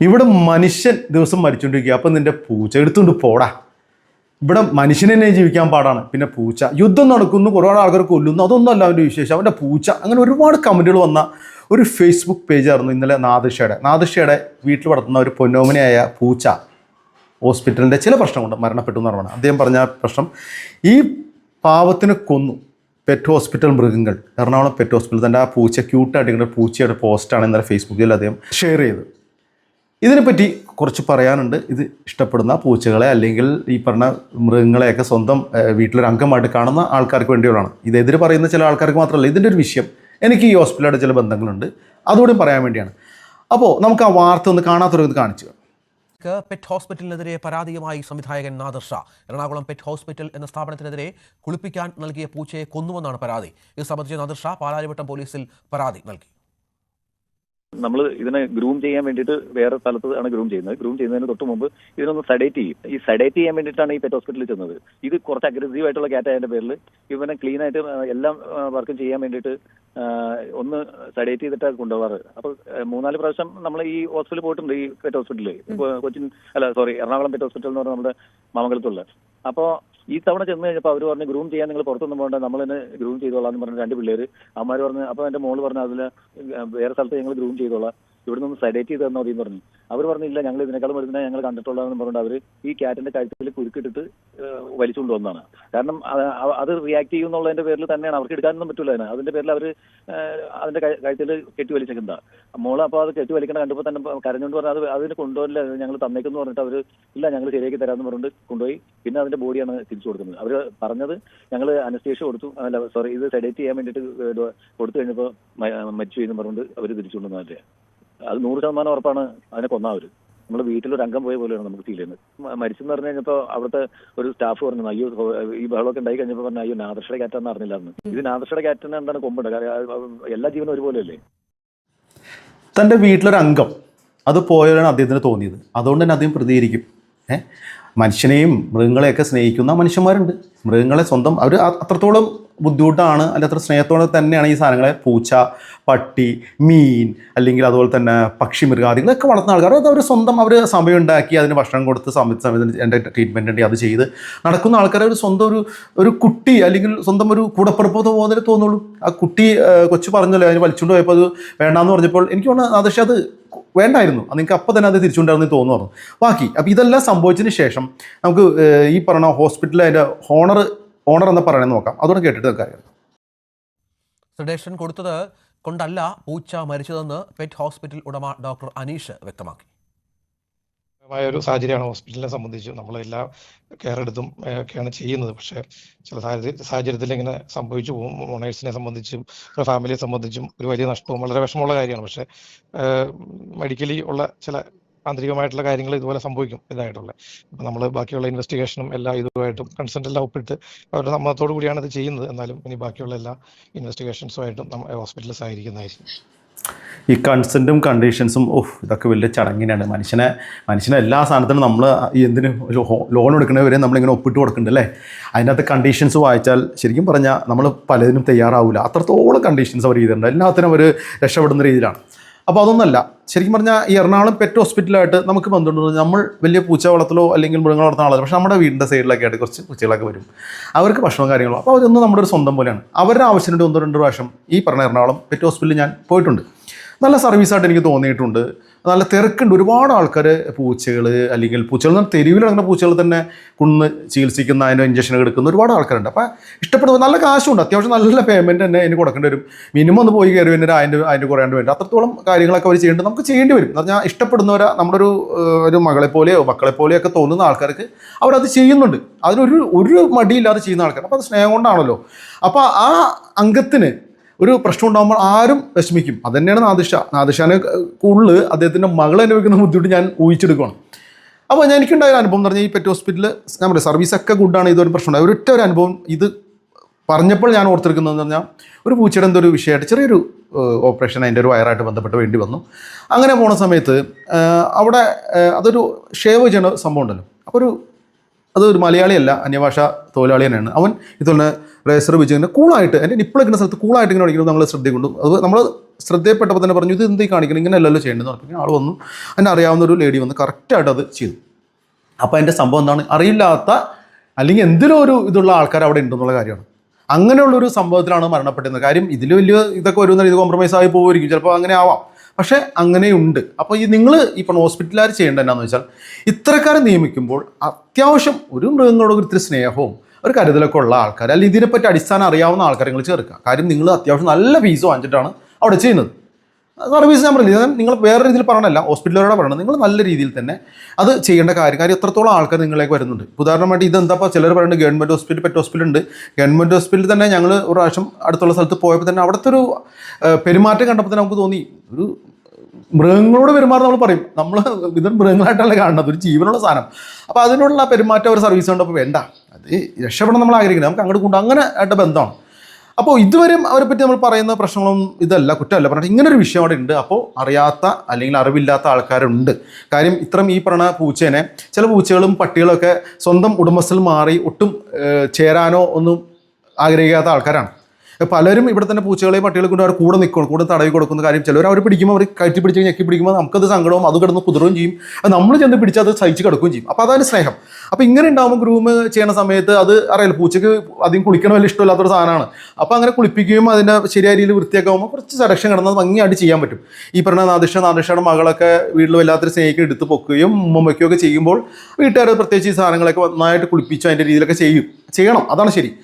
ഇവിടെ മനുഷ്യൻ ദിവസം മരിച്ചുകൊണ്ടിരിക്കുക അപ്പം നിന്റെ പൂച്ച എടുത്തുകൊണ്ട് പോടാ. ഇവിടെ മനുഷ്യനെ തന്നെ ജീവിക്കാൻ പാടാണ്. പിന്നെ പൂച്ച. യുദ്ധം നടക്കുന്നു. കുറേ ആൾക്കാർ കൊല്ലുന്നു. അതൊന്നുമല്ല അവന്റെ വിശേഷം. അവന്റെ പൂച്ച. അങ്ങനെ ഒരുപാട് കമന്റുകൾ വന്ന ഒരു ഫേസ്ബുക്ക് പേജായിരുന്നു ഇന്നലെ നാദിഷയുടെ നാദിഷയുടെ വീട്ടിൽ വളർത്തുന്ന ഒരു പൊന്നോമനയായ പൂച്ച ഹോസ്പിറ്റലിന്റെ ചില പ്രശ്നമുണ്ട് മരണപ്പെട്ടു എന്ന് പറഞ്ഞാണ്. അദ്ദേഹം പറഞ്ഞ പ്രശ്നം ഈ പാവത്തിനെ കൊന്നു. പെറ്റ് ഹോസ്പിറ്റൽ മൃഗങ്ങൾ. എറണാകുളം പെറ്റ് ഹോസ്പിറ്റൽ തന്നെ ആ പൂച്ച ക്യൂട്ടായിട്ട് ഇങ്ങനെ പൂച്ചയുടെ പോസ്റ്റാണ് ഇന്നലെ ഫേസ്ബുക്കിൽ അദ്ദേഹം ഷെയർ ചെയ്തത്. ഇതിനെപ്പറ്റി കുറച്ച് പറയാനുണ്ട്. ഇത് ഇഷ്ടപ്പെടുന്ന പൂച്ചകളെ അല്ലെങ്കിൽ ഈ പറഞ്ഞ മൃഗങ്ങളെയൊക്കെ സ്വന്തം വീട്ടിലൊരു അംഗമായിട്ട് കാണുന്ന ആൾക്കാർക്ക് വേണ്ടിയുള്ളതാണ്. ഇത് എതിര് പറയുന്ന ചില ആൾക്കാർക്ക് മാത്രമല്ല ഇതിന്റെ ഒരു വിഷയം. എനിക്ക് ഈ ഹോസ്പിറ്റലായിട്ട് ചില ബന്ധങ്ങളുണ്ട്. അതുകൂടി പറയാൻ വേണ്ടിയാണ്. അപ്പോൾ നമുക്ക് ആ വാർത്ത ഒന്ന് കാണാത്തൊരു കാണിച്ചു. പെറ്റ് ഹോസ്പിറ്റലിനെതിരെ പരാതിയുമായി സംവിധായകൻ നാദർ ഷാ. എറണാകുളം പെറ്റ് ഹോസ്പിറ്റൽ എന്ന സ്ഥാപനത്തിനെതിരെ കുളിപ്പിക്കാൻ നൽകിയ പൂച്ചയെ കൊന്നുവെന്നാണ് പരാതി. ഇത് സംബന്ധിച്ച് നാദർ ഷാ പാലാരിവട്ടം പോലീസിൽ പരാതി നൽകി. നമ്മൾ ഇതിനെ ഗ്രൂം ചെയ്യാൻ വേണ്ടിയിട്ട് വേറെ സ്ഥലത്ത് ആണ് ഗ്രൂം ചെയ്യുന്നത്. ഗ്രൂം ചെയ്യുന്നതിന് തൊട്ട് മുമ്പ് ഇതിനൊന്ന് സഡേറ്റ് ചെയ്യും. ഈ സഡേറ്റ് ചെയ്യാൻ വേണ്ടിയിട്ടാണ് ഈ പെറ്റ് ഹോസ്പിറ്റലിൽ ചെന്നത്. ഇത് കുറച്ച് അഗ്രസീവ് ആയിട്ടുള്ള ക്യാറ്റ് ആയതിന്റെ പേരിൽ ഇവനെ ക്ലീൻ ആയിട്ട് എല്ലാം വർക്കും ചെയ്യാൻ വേണ്ടിയിട്ട് ഒന്ന് സഡേറ്റ് ചെയ്തിട്ടാണ് കൊണ്ടുപോകാറ്. അപ്പൊ മൂന്നാൽ പ്രാവശ്യം നമ്മൾ ഈ ഹോസ്പിറ്റലിൽ പോയിട്ടുണ്ട് ഈ പെറ്റ് ഹോസ്പിറ്റലിൽ ഇപ്പൊ കൊച്ചിൻ അല്ല സോറി എറണാകുളം പെറ്റ് ഹോസ്പിറ്റൽ എന്ന് പറഞ്ഞാൽ നമ്മുടെ മാമംഗലത്തുള്ള. അപ്പോ ഈ തവണ ചെന്ന് കഴിഞ്ഞപ്പോൾ അവർ പറഞ്ഞ് ഗ്രൂം ചെയ്യാൻ നിങ്ങൾ പുറത്തൊന്നും പോകണ്ട നമ്മൾ തന്നെ ഗ്രൂം ചെയ്തോളാം എന്ന് പറഞ്ഞ രണ്ട് പിള്ളേര്. അമ്മമാർ പറഞ്ഞു അപ്പൊ എന്റെ മോൾ പറഞ്ഞു അതിൽ വേറെ സ്ഥലത്ത് ഞങ്ങൾ ഗ്രൂം ചെയ്തോളാം. ഇവിടെ നിന്ന് സെഡേറ്റ് ചെയ്ത് തന്നാൽ മതി എന്ന് പറഞ്ഞു അവർ പറഞ്ഞില്ല ഞങ്ങൾ ഇതിനേക്കാളും വരുന്നതിനെ ഞങ്ങൾ കണ്ടിട്ടുള്ളതെന്ന് പറഞ്ഞിട്ട് അവർ ഈ ക്യാറ്റിന്റെ കഴുത്തിൽ കുരുക്കിട്ടിട്ട് വലിച്ചുകൊണ്ട് വന്നതാണ് കാരണം അത് റിയാക്ട് ചെയ്യുന്നുള്ളതിന്റെ പേരിൽ തന്നെയാണ് അവർക്ക് എടുക്കാനൊന്നും പറ്റില്ല അതിന്. അതിന്റെ പേരിൽ അവർ അതിന്റെ കഴ- കഴുത്തിൽ കെട്ടി വലിച്ചേക്കുന്നതാ. മോൾ അപ്പോൾ അത് കെട്ടി വലിക്കണ കണ്ടപ്പോൾ തന്നെ കരഞ്ഞുകൊണ്ട് പറഞ്ഞാൽ അത് അതിന് കൊണ്ടുപോയില്ല ഞങ്ങൾ തന്നേക്കെന്ന് പറഞ്ഞിട്ട് അവർ ഇല്ല ഞങ്ങൾ ശരിയാക്കി തരാമെന്ന് പറഞ്ഞിട്ട് കൊണ്ടുപോയി. പിന്നെ അതിന്റെ ബോഡിയാണ് തിരിച്ചു കൊടുക്കുന്നത്. അവർ പറഞ്ഞത് ഞങ്ങൾ അനസ്തേഷ്യ കൊടുത്തു. അല്ല സോറി ഇത് സെഡേറ്റ് ചെയ്യാൻ വേണ്ടിയിട്ട് കൊടുത്തു കഴിഞ്ഞപ്പോൾ മരിച്ചു എന്ന് പറഞ്ഞുകൊണ്ട് അവർ തിരിച്ചു കൊണ്ടുവന്നതല്ലേ അത് നൂറ് ശതമാനം ഉറപ്പാണ് അതിനെ കൊന്നവര്. നമ്മുടെ വീട്ടിലൊരു അംഗം പോയ പോലെയാണ് നമുക്ക് ഫീൽ ചെയ്യുന്നത്. മരിച്ചെന്ന് പറഞ്ഞു കഴിഞ്ഞപ്പോൾ അവിടുത്തെ ഒരു സ്റ്റാഫ് പറഞ്ഞു അയ്യോ ഈ ബഹളമൊക്കെ ഉണ്ടായി കഴിഞ്ഞപ്പോൾ പറഞ്ഞു അയ്യോ നാദർഷയുടെ കാറ്റാന്ന് അറിഞ്ഞില്ലായിരുന്നു. ഇത് നാദർഷയുടെ കാറ്റിന് എന്താണ് കൊമ്പുണ്ട് എല്ലാ ജീവനും ഒരുപോലെയല്ലേ? തന്റെ വീട്ടിലൊരു അംഗം അത് പോയാലാണ് അദ്ദേഹത്തിന് തോന്നിയത്. അതുകൊണ്ട് തന്നെ അദ്ദേഹം പ്രതികരിക്കും. ഏ? മനുഷ്യനെയും മൃഗങ്ങളെയൊക്കെ സ്നേഹിക്കുന്ന മനുഷ്യന്മാരുണ്ട്. മൃഗങ്ങളെ സ്വന്തം അവർ അത്രത്തോളം ബുദ്ധിമുട്ടാണ് അല്ല അത്ര സ്നേഹത്തോടെ തന്നെയാണ് ഈ സാധനങ്ങളെ പൂച്ച പട്ടി മീൻ അല്ലെങ്കിൽ അതുപോലെ തന്നെ പക്ഷി മൃഗാദികളൊക്കെ വളർത്തുന്ന ആൾക്കാർ. അത് അവർ സ്വന്തം അവർ സമയം ഉണ്ടാക്കി അതിന് ഭക്ഷണം കൊടുത്ത് സമയത്ത് സമയത്ത് എന്റെ ട്രീറ്റ്മെന്റ് ഉണ്ട് അത് ചെയ്ത് നടക്കുന്ന ആൾക്കാരെ ഒരു സ്വന്തം ഒരു ഒരു കുട്ടി അല്ലെങ്കിൽ സ്വന്തം ഒരു കൂടപ്പുറപ്പ് പോകുന്നതിന് തോന്നുള്ളൂ. ആ കുട്ടി കൊച്ചു പറഞ്ഞല്ലോ അതിന് വലിച്ചുകൊണ്ട് പോയപ്പോൾ അത് വേണ്ടാന്ന് പറഞ്ഞപ്പോൾ എനിക്ക് തോന്നുന്നു അത് പക്ഷേ അത് വേണ്ടായിരുന്നു. നിങ്ങൾക്ക് അപ്പോൾ തന്നെ അത് തിരിച്ചുകൊണ്ടായിരുന്നു തോന്നുന്നു ബാക്കി അപ്പോൾ ഇതെല്ലാം സംഭവിച്ചതിന് ശേഷം നമുക്ക് ഈ പറഞ്ഞ ഹോസ്പിറ്റലിൽ അതിന്റെ ഹോണർ ഓണർ എന്ന് പറയണമെന്ന് നോക്കാം. അതോടെ കേട്ടിട്ട് കാര്യമാണ് സുഡേഷൻ കൊടുത്തത് കൊണ്ടല്ല പൂച്ച മരിച്ചതെന്ന് പെറ്റ് ഹോസ്പിറ്റൽ ഉടമ ഡോക്ടർ അനീഷ് വ്യക്തമാക്കി. മായ ഒരു സാഹചര്യമാണ് ഹോസ്പിറ്റലിനെ സംബന്ധിച്ച് നമ്മൾ എല്ലാ കെയർ എടുത്തും ഒക്കെയാണ് ചെയ്യുന്നത്. പക്ഷേ ചില സാഹചര്യ സാഹചര്യത്തിൽ ഇങ്ങനെ സംഭവിച്ചു പോകും. ഓണേഴ്സിനെ സംബന്ധിച്ചും ഫാമിലിയെ സംബന്ധിച്ചും ഒരു വലിയ നഷ്ടവും വളരെ വിഷമമുള്ള കാര്യമാണ്. പക്ഷേ മെഡിക്കലി ഉള്ള ചില ആന്തരികമായിട്ടുള്ള കാര്യങ്ങൾ ഇതുപോലെ സംഭവിക്കും ഇതായിട്ടുള്ള. അപ്പം നമ്മൾ ബാക്കിയുള്ള ഇൻവെസ്റ്റിഗേഷനും എല്ലാ ഇതുമായിട്ടും കൺസെന്റ് എല്ലാം ഒപ്പിട്ട് അവരുടെ സമ്മതത്തോടു കൂടിയാണ് ഇത് ചെയ്യുന്നത്. എന്നാലും ഇനി ബാക്കിയുള്ള എല്ലാ ഇൻവെസ്റ്റിഗേഷൻസുമായിട്ടും നമ്മൾ ഹോസ്പിറ്റലിൽ സഹകരിക്കുന്നതായിരിക്കും. ഈ കൺസെന്റും കണ്ടീഷൻസും ഓഹ് ഇതൊക്കെ വലിയ ചടങ്ങിനാണ്. മനുഷ്യനെ മനുഷ്യനെ എല്ലാ സാധനത്തിനും നമ്മൾ എന്തിന് ലോൺ എടുക്കുന്നവരെ നമ്മളിങ്ങനെ ഒപ്പിട്ട് കൊടുക്കുന്നുണ്ട് അല്ലേ അതിനകത്ത് കണ്ടീഷൻസ് വായിച്ചാൽ ശരിക്കും പറഞ്ഞാൽ നമ്മൾ പലതിനും തയ്യാറാവില്ല അത്രത്തോളം കണ്ടീഷൻസ് അവർ ചെയ്തിട്ടുണ്ട്. എല്ലാത്തിനും അവർ രക്ഷപ്പെടുന്ന രീതിയിലാണ്. അപ്പോൾ അതൊന്നല്ല. ശരിക്കും പറഞ്ഞാൽ ഈ എറണാകുളം പെറ്റ് ഹോസ്പിറ്റലായിട്ട് നമുക്ക് ബന്ധമുണ്ട് നമ്മൾ വലിയ പൂച്ച വളർത്തലോ അല്ലെങ്കിൽ മൃഗങ്ങൾ വളർത്തുന്ന ആളല്ല. പക്ഷേ നമ്മുടെ വീടിന്റെ സൈഡിലൊക്കെ ആയിട്ട് കുറച്ച് പൂച്ചകളൊക്കെ വരും. അവർക്ക് ഭക്ഷണം കാര്യങ്ങളോ. അപ്പോൾ അതൊന്നും നമ്മുടെ ഒരു സ്വന്തം പോലെയാണ്. അവരുടെ ആവശ്യത്തിന് ഒന്നോ രണ്ടോ പ്രാവശ്യം ഈ പറഞ്ഞ എറണാകുളം പെറ്റ് ഹോസ്പിറ്റലിൽ ഞാൻ പോയിട്ടുണ്ട്. നല്ല സർവീസായിട്ട് എനിക്ക് തോന്നിയിട്ടുണ്ട്. നല്ല തിരക്കുണ്ട്. ഒരുപാട് ആൾക്കാർ പൂച്ചകൾ അല്ലെങ്കിൽ പൂച്ചകൾ തെരുവിൽ നടക്കുന്ന പൂച്ചകൾ തന്നെ കുന്ന് ചികിത്സിക്കുന്ന അതിന്റെ ഇഞ്ചക്ഷൻ എടുക്കുന്ന ഒരുപാട് ആൾക്കാരുണ്ട്. അപ്പോൾ ഇഷ്ടപ്പെടുന്ന നല്ല കാശുണ്ട്. അത്യാവശ്യം നല്ല പേയ്മെന്റ് തന്നെ അതിന് കൊടുക്കേണ്ടി വരും. മിനിമം ഒന്ന് പോയി കയറി വരുന്നവർ അതിന്റെ അതിന്റെ കുറയേണ്ടി വരും അത്രത്തോളം കാര്യങ്ങളൊക്കെ അവർ ചെയ്യേണ്ടത് നമുക്ക് ചെയ്യേണ്ടി വരും. എന്ന് പറഞ്ഞാൽ ഇഷ്ടപ്പെടുന്നവരെ നമ്മുടെ ഒരു ഒരു മകളെ പോലെയോ മക്കളെ പോലെയോ ഒക്കെ തോന്നുന്ന ആൾക്കാർക്ക് അവരത് ചെയ്യുന്നുണ്ട്. അതിനൊരു ഒരു മടിയില്ലാതെ ചെയ്യുന്ന ആൾക്കാർ അപ്പോൾ അത് സ്നേഹം കൊണ്ടാണല്ലോ. അപ്പോൾ ആ അംഗത്തിന് ഒരു പ്രശ്നം ഉണ്ടാകുമ്പോൾ ആരും വിഷമിക്കും. അത് തന്നെയാണ് നാദിഷ നാദിഷാനെ കൂടുതൽ അദ്ദേഹത്തിന്റെ മകൾ അനുഭവിക്കുന്ന ബുദ്ധിമുട്ട് ഞാൻ ഊഹിച്ചെടുക്കുകയാണ് അപ്പോൾ ഞാൻ എനിക്കുണ്ടായ ഒരു അനുഭവം എന്ന് പറഞ്ഞാൽ ഈ പെറ്റ് ഹോസ്പിറ്റലിൽ പറയാം സർവീസൊക്കെ ഗുഡാണ് ഇതൊരു പ്രശ്നം ഉണ്ടായി ഒരൊറ്റ ഒരു അനുഭവം ഇത് പറഞ്ഞപ്പോൾ ഞാൻ ഓർത്തെടുക്കുന്നതെന്ന് പറഞ്ഞാൽ ഒരു പൂച്ചയുടെ എന്തൊരു വിഷയമായിട്ട് ചെറിയൊരു ഓപ്പറേഷൻ അതിന്റെ ഒരു വയറായിട്ട് ബന്ധപ്പെട്ട് വേണ്ടി വന്നു. അങ്ങനെ പോണ സമയത്ത് അവിടെ അതൊരു ഷേവ് ചെയ്യണ സംഭവം ഉണ്ടല്ലോ. അപ്പോൾ ഒരു അതൊരു മലയാളിയല്ല അന്യഭാഷ തൊഴിലാളി തന്നെയാണ്. അവൻ ഇതുപോലെ റേസർ ഇങ്ങനെ കൂളായിട്ട് എന്റെ നിപ്പിൾ നിൽക്കുന്ന സ്ഥലത്ത് കൂളായിട്ട് ഇങ്ങനെ അടിക്കുന്നത് നമ്മൾ ശ്രദ്ധിക്കുന്നു അത് നമ്മൾ ശ്രദ്ധയപ്പെട്ടപ്പോൾ തന്നെ പറഞ്ഞു ഇത് എന്തേ കാണിക്കണം? ഇങ്ങനെ അല്ലല്ലോ ചെയ്യേണ്ടതെന്ന് പറഞ്ഞു ആൾ വന്നു. എന്നെ അറിയാവുന്ന ഒരു ലേഡി വന്ന് കറക്റ്റായിട്ട് അത് ചെയ്തു. അപ്പോൾ അതിന്റെ സംഭവം എന്താണ്? അറിയില്ലാത്ത അല്ലെങ്കിൽ എന്തിലും ഒരു ഇതുള്ള ആൾക്കാർ അവിടെ ഉണ്ടെന്നുള്ള കാര്യമാണ്. അങ്ങനെയുള്ളൊരു സംഭവത്തിലാണ് മരണപ്പെട്ടിരുന്നത് കാര്യം ഇതിൽ വലിയ ഇതൊക്കെ വരുന്ന ഇത് കോംപ്രമൈസ് ആയി പോകുമായിരിക്കും ചിലപ്പോൾ അങ്ങനെ ആവാം. പക്ഷേ അങ്ങനെയുണ്ട്. അപ്പോൾ ഈ നിങ്ങൾ ഇപ്പം ഹോസ്പിറ്റലുകാർ ചെയ്യേണ്ടത് എന്നാന്ന് വെച്ചാൽ ഇത്തരക്കാരെ നിയമിക്കുമ്പോൾ അത്യാവശ്യം ഒരു മൃഗങ്ങളോട് ഒത്തിരി സ്നേഹവും ഒരു കരുതലൊക്കെ ഉള്ള ആൾക്കാർ അല്ലെങ്കിൽ ഇതിനെപ്പറ്റി അടിസ്ഥാനം അറിയാവുന്ന ആൾക്കാരെ നിങ്ങൾ ചേർക്കുക. കാര്യം നിങ്ങൾ അത്യാവശ്യം നല്ല ഫീസ് വാങ്ങിച്ചിട്ടാണ് അവിടെ ചെയ്യുന്നത്. സർവീസ് ഞാൻ പറഞ്ഞില്ല? ഞാൻ നിങ്ങൾ വേറെ രീതിയിൽ പറയണല്ല ഹോസ്പിറ്റലുകാരോട് പറയണം. നിങ്ങൾ നല്ല രീതിയിൽ തന്നെ അത് ചെയ്യേണ്ട കാര്യം കാര്യം എത്രത്തോളം ആൾക്കാർ നിങ്ങളേക്ക് വരുന്നുണ്ട്. ഉദാഹരണമായിട്ട് ഇതെന്താ ഇപ്പോൾ ചിലർ പറയുന്നത് ഗവൺമെന്റ് ഹോസ്പിറ്റൽ പെറ്റ് ഹോസ്പിറ്റൽ ഉണ്ട്. ഗവൺമെന്റ് ഹോസ്പിറ്റലിൽ തന്നെ ഞങ്ങൾ ഒരു പ്രാവശ്യം അടുത്തുള്ള സ്ഥലത്ത് പോയപ്പോൾ തന്നെ അവിടുത്തെ ഒരു പെരുമാറ്റം കണ്ടപ്പോൾ തന്നെ നമുക്ക് തോന്നി. ഒരു മൃഗങ്ങളോട് പെരുമാറുന്ന നമ്മൾ പറയും. നമ്മൾ ഇത് മൃഗങ്ങളായിട്ടല്ല കാണുന്നത് ഒരു ജീവനുള്ള സാധനം. അപ്പോൾ അതിനുള്ള പെരുമാറ്റം ഒരു സർവീസ് കണ്ടപ്പോൾ വേണ്ട. അത് രക്ഷപ്പെടണം നമ്മൾ ആഗ്രഹിക്കുന്നത് നമുക്ക് അങ്ങോട്ട് കൊണ്ട് അങ്ങനെ ആയിട്ട് ബന്ധമാണ്. അപ്പോൾ ഇതുവരെയും അവരെ പറ്റി നമ്മൾ പറയുന്ന പ്രശ്നങ്ങളും ഇതല്ല കുറ്റമല്ല. പറഞ്ഞിട്ട് ഇങ്ങനൊരു വിഷയം അവിടെ ഉണ്ട്. അപ്പോൾ അറിയാത്ത അല്ലെങ്കിൽ അറിവില്ലാത്ത ആൾക്കാരുണ്ട്. കാര്യം ഇത്രയും ഈ പറഞ്ഞ പൂച്ചേനെ ചില പൂച്ചകളും പട്ടികളൊക്കെ സ്വന്തം ഉടമസ്ഥൽ മാറി ഒട്ടും ചേരാനോ ഒന്നും ആഗ്രഹിക്കാത്ത ആൾക്കാരാണ്. പലരും ഇവിടെ തന്നെ പൂച്ചകളെയും പട്ടികളെ കൊണ്ട് അവർ കൂടെ നിൽക്കണം കൂടെ തടവി കൊടുക്കുന്ന കാര്യം. ചിലവർ അവർ പിടിക്കുമ്പോൾ അവർ കയറ്റി പിടിച്ച് ഞെക്കി പിടിക്കുമ്പോൾ നമുക്കത് സങ്കടവും അത് കിടന്ന് കുതിരുകയും ചെയ്യും. നമ്മൾ ചെന്ന് പിടിച്ച് അത് സഹിച്ച് കിടക്കുകയും ചെയ്യും. അപ്പോൾ അതാണ് സ്നേഹം. അപ്പോൾ ഇങ്ങനെ ഉണ്ടാകുമ്പോൾ ഗ്രൂമ് ചെയ്യുന്ന സമയത്ത് അത് അറിയില്ല പൂച്ചയ്ക്ക് അധികം കുളിക്കണ വലിയ ഇഷ്ടമില്ലാത്തൊരു സാധനമാണ്. അപ്പോൾ അങ്ങനെ കുളിപ്പിക്കുകയും അതിന്റെ ശരിയായ രീതിയിൽ വൃത്തിയാക്കുമ്പോൾ കുറച്ച് സെലക്ഷൻ കിടന്നത് ഭംഗിയായിട്ട് ചെയ്യാൻ പറ്റും. ഈ പറഞ്ഞ നാദിഷ നാദിഷയുടെ മകളൊക്കെ വീട്ടിൽ വല്ലാത്തൊരു സ്നേഹിക്ക് എടുത്ത് പൊക്കുകയും ഉമ്മയ്ക്കുകയൊക്കെ ചെയ്യുമ്പോൾ വീട്ടുകാർ പ്രത്യേകിച്ച് ഈ സാധനങ്ങളൊക്കെ നന്നായിട്ട് കുളിപ്പിച്ചു അതിന്റെ രീതിയിലൊക്കെ ചെയ്യും. ചെയ്യണം. അതാണ് ശരി.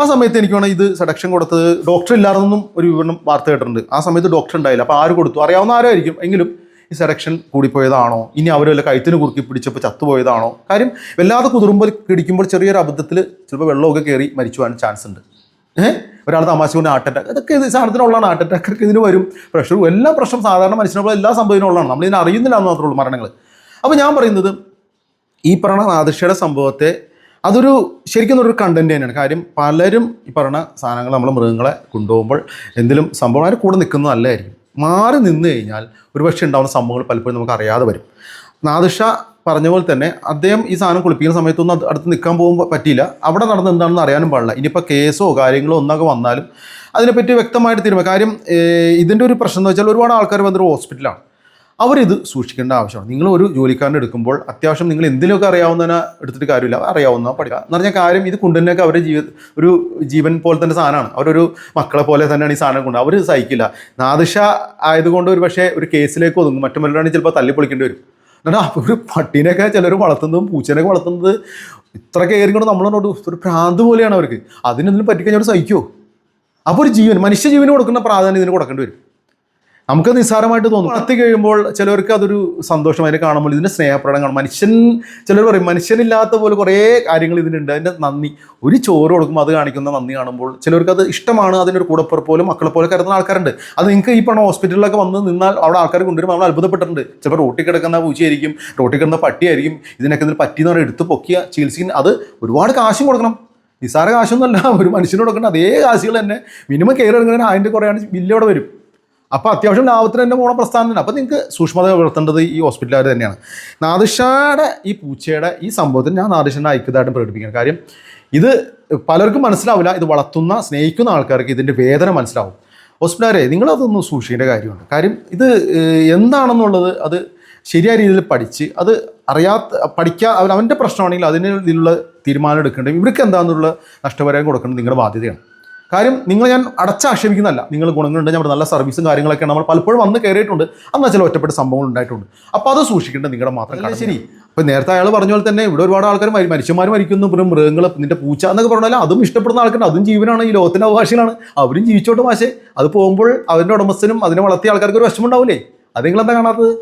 ആ സമയത്ത് എനിക്ക് വേണം ഇത് സെഡക്ഷൻ കൊടുത്തത്. ഡോക്ടർ ഇല്ലാതെന്നും ഒരു വിവരണം വാർത്ത കേട്ടിട്ടുണ്ട്. ആ സമയത്ത് ഡോക്ടർ ഉണ്ടായില്ല. അപ്പോൾ ആര് കൊടുത്തു? അറിയാവുന്ന ആരായിരിക്കും? എങ്കിലും ഈ സെലക്ഷൻ കൂടിപ്പോയതാണോ? ഇനി അവർ വല്ല കഴുത്തിന് കുറുക്കി പിടിച്ചപ്പോൾ ചത്തുപോയതാണോ? കാര്യം വല്ലാതെ കുതിർമ്പോൾ കിടിക്കുമ്പോൾ ചെറിയൊരു അബദ്ധത്തിൽ ചിലപ്പോൾ വെള്ളമൊക്കെ കയറി മരിച്ചു പോകാൻ ചാൻസ് ഉണ്ട്. ഏഹ്? ഒരാൾ തമാശ കൊണ്ട് ഹാർട്ട് അറ്റാക്ക് ഇതൊക്കെ ഇത് സാധനത്തിനുള്ളതാണ്. ഹാർട്ട് അറ്റാക്ക് ഇതിന് വരും. പ്രഷറും എല്ലാ പ്രശ്നം സാധാരണ മനുഷ്യനുള്ള എല്ലാ സംഭവത്തിനുള്ളതാണ്. നമ്മൾ ഇതിനെ അറിയുന്നില്ല എന്ന് മാത്രമേ ഉള്ളൂ മരണങ്ങൾ അപ്പോൾ ഞാൻ പറയുന്നത് ഈ പറഞ്ഞ നാദിഷയുടെ സംഭവത്തെ അതൊരു ശരിക്കും ഒരു കണ്ടന്റ് തന്നെയാണ്. കാര്യം പലരും ഈ പറഞ്ഞ സാധനങ്ങൾ നമ്മൾ മൃഗങ്ങളെ കൊണ്ടുപോകുമ്പോൾ എന്തെങ്കിലും സംഭവം അതിന് കൂടെ നിൽക്കുന്നതല്ലായിരിക്കും മാറി നിന്ന് കഴിഞ്ഞാൽ ഒരുപക്ഷെ ഉണ്ടാവുന്ന സംഭവങ്ങൾ പലപ്പോഴും നമുക്ക് അറിയാതെ വരും. നാദിഷ പറഞ്ഞ പോലെ തന്നെ അദ്ദേഹം ഈ സാധനം കുളിപ്പിക്കുന്ന സമയത്തൊന്നും അടുത്ത് നിൽക്കാൻ പോകുമ്പോൾ പറ്റിയില്ല. അവിടെ നടന്ന് എന്താണെന്ന് അറിയാനും പാടില്ല. ഇനിയിപ്പോൾ കേസോ കാര്യങ്ങളോ ഒന്നൊക്കെ വന്നാലും അതിനെപ്പറ്റി വ്യക്തമായിട്ട് തീരുമാനം കാര്യം ഇതിന്റെ ഒരു പ്രശ്നം എന്ന് വെച്ചാൽ ഒരുപാട് ആൾക്കാർ വന്നൊരു ഹോസ്പിറ്റലാണ് അവരിത് സൂക്ഷിക്കേണ്ട ആവശ്യമാണ്. നിങ്ങൾ ഒരു ജോലിക്കാരനെ എടുക്കുമ്പോൾ അത്യാവശ്യം നിങ്ങൾ എന്തിനൊക്കെ അറിയാവുന്നതിനെ എടുത്തിട്ട് കാര്യമില്ല അറിയാവുന്ന പഠിക്കുക. എന്ന് പറഞ്ഞ കാര്യം ഇത് കൊണ്ടുതന്നെയൊക്കെ അവരുടെ ജീവിത ഒരു ജീവൻ പോലെ തന്നെ സാധനമാണ്. അവരൊരു മക്കളെ പോലെ തന്നെയാണ് ഈ സാധനം കൊണ്ട് അവർ സഹിക്കില്ല. നാദിഷ ആയതുകൊണ്ട് ഒരു പക്ഷേ ഒരു കേസിലേക്ക് ഒതുങ്ങും. മറ്റു മറ്റൊരാണെങ്കിൽ ചിലപ്പോൾ തല്ലി പൊളിക്കേണ്ടി വരും അപ്പോൾ ഒരു പട്ടീനെയൊക്കെ ചിലർ വളർത്തുന്നതും പൂച്ചേനൊക്കെ വളർത്തുന്നത് ഇത്ര കെയറിങ് കൊണ്ട് നമ്മളോട് ഒരു ഭ്രാന്ത് പോലെയാണ് അവർക്ക്. അതിനൊന്നും പറ്റിക്കഴിഞ്ഞാൽ സഹിക്കുമോ അപ്പോൾ ഒരു ജീവൻ മനുഷ്യ ജീവന് കൊടുക്കുന്ന പ്രാധാന്യം ഇതിന് കൊടുക്കേണ്ടി വരും. നമുക്ക് നിസ്സാരമായിട്ട് തോന്നും. നടത്തി കഴിയുമ്പോൾ ചിലർക്ക് അതൊരു സന്തോഷം അതിനെ കാണുമ്പോൾ ഇതിന്റെ സ്നേഹപ്രകടനം കാണും. മനുഷ്യൻ ചിലർ പറയും മനുഷ്യനില്ലാത്ത പോലെ കുറേ കാര്യങ്ങൾ ഇതിനുണ്ട് അതിന്റെ നന്ദി. ഒരു ചോറ് കൊടുക്കുമ്പോൾ അത് കാണിക്കുന്ന നന്ദി കാണുമ്പോൾ ചിലർക്ക് അത് ഇഷ്ടമാണ്. അതിനൊരു കൂടപ്പുറ പോലും മക്കളെ പോലെ കരുതുന്ന ആൾക്കാരുണ്ട്. അത് നിങ്ങൾക്ക് ഈ പറഞ്ഞ ഹോസ്പിറ്റലിലൊക്കെ വന്ന് നിന്നാൽ അവിടെ ആൾക്കാർ കൊണ്ടുവരുമ്പോൾ നമ്മൾ അത്ഭുതപ്പെട്ടിട്ടുണ്ട്. ചിലപ്പോൾ റോട്ടിൽ കിടക്കുന്ന പൂച്ചയായിരിക്കും റോട്ടിൽ കിടന്ന പട്ടിയായിരിക്കും. ഇതിനൊക്കെ ഇതിൽ പറ്റിയെന്ന് പറഞ്ഞാൽ എടുത്ത് പൊക്കിയ ചികിത്സിക്കുന്ന അത് ഒരുപാട് കാശും കൊടുക്കണം. നിസ്സാര കാശൊന്നുമല്ല. ഒരു മനുഷ്യന് കൊടുക്കേണ്ട അതേ കാശുകൾ തന്നെ. മിനിമം കെയർ എടുക്കുന്നതിന് അതിന്റെ കുറേയാണ് ബില്ല് അവിടെ വരും. അപ്പോൾ അത്യാവശ്യം ലാഭത്തിന് തന്നെ പോണ പ്രസ്ഥാനം തന്നെ അപ്പോൾ നിങ്ങൾക്ക് സൂക്ഷ്മത പുലർത്തേണ്ടത് ഈ ഹോസ്പിറ്റലുകാർ തന്നെയാണ്. നാദിഷയുടെ ഈ പൂച്ചയുടെ ഈ സംഭവത്തിൽ ഞാൻ നാദിഷന്റെ ഐക്യതായിട്ടും പ്രകടിപ്പിക്കണം കാര്യം ഇത് പലർക്കും മനസ്സിലാവില്ല. ഇത് വളർത്തുന്ന സ്നേഹിക്കുന്ന ആൾക്കാർക്ക് ഇതിന്റെ വേദന മനസ്സിലാവും. ഹോസ്പിറ്റലുകാരെ നിങ്ങളതൊന്നും സൂക്ഷിക്കേണ്ട കാര്യമുണ്ട്. കാര്യം ഇത് എന്താണെന്നുള്ളത് അത് ശരിയായ രീതിയിൽ പഠിച്ച് അത് അറിയാത്ത പഠിക്കാ അവൻ അവന്റെ പ്രശ്നമാണെങ്കിൽ അതിന് ഇതിലുള്ള തീരുമാനം എടുക്കേണ്ടത് ഇവർക്ക് എന്താണെന്നുള്ള നഷ്ടപരിഹാരം കൊടുക്കേണ്ടത് നിങ്ങളുടെ ബാധ്യതയാണ്. കാര്യം നിങ്ങൾ ഞാൻ അടച്ചാക്ഷേപിക്കുന്നല്ല നിങ്ങൾ ഗുണങ്ങളുണ്ട് ഞാൻ നല്ല സർവീസും കാര്യങ്ങളൊക്കെ നമ്മൾ പലപ്പോഴും വന്ന് കയറിയിട്ടുണ്ട് അന്ന് ചില ഒറ്റപ്പെട്ട സംഭവങ്ങൾ ഉണ്ടായിട്ടുണ്ട്. അപ്പോൾ അത് സൂക്ഷിക്കേണ്ടത് നിങ്ങളുടെ മാത്രം ശരി. അപ്പോൾ നേരത്തെ അയാൾ പറഞ്ഞ പോലെ തന്നെ ഇവിടെ ഒരുപാട് ആൾക്കാർ മനുഷ്യന്മാർ മരിക്കുന്നു. പിന്നെ മൃഗങ്ങൾ നിന്റെ പൂച്ച എന്നൊക്കെ പറഞ്ഞാൽ അതും ഇഷ്ടപ്പെടുന്ന ആൾക്കാരുണ്ട് അതും ജീവനാണ്. ഈ ലോകത്തിന്റെ അവകാശികളാണ്. അവരും ജീവിച്ചോട്ടെ മാഷേ. അത് പോകുമ്പോൾ അവരുടെ ഉടമസ്ഥനും അതിനെ വളർത്തിയ ആൾക്കാർക്ക് ഒരു വിഷമം ഉണ്ടാവില്ലേ അത് നിങ്ങളെന്താ കാണാത്തത്?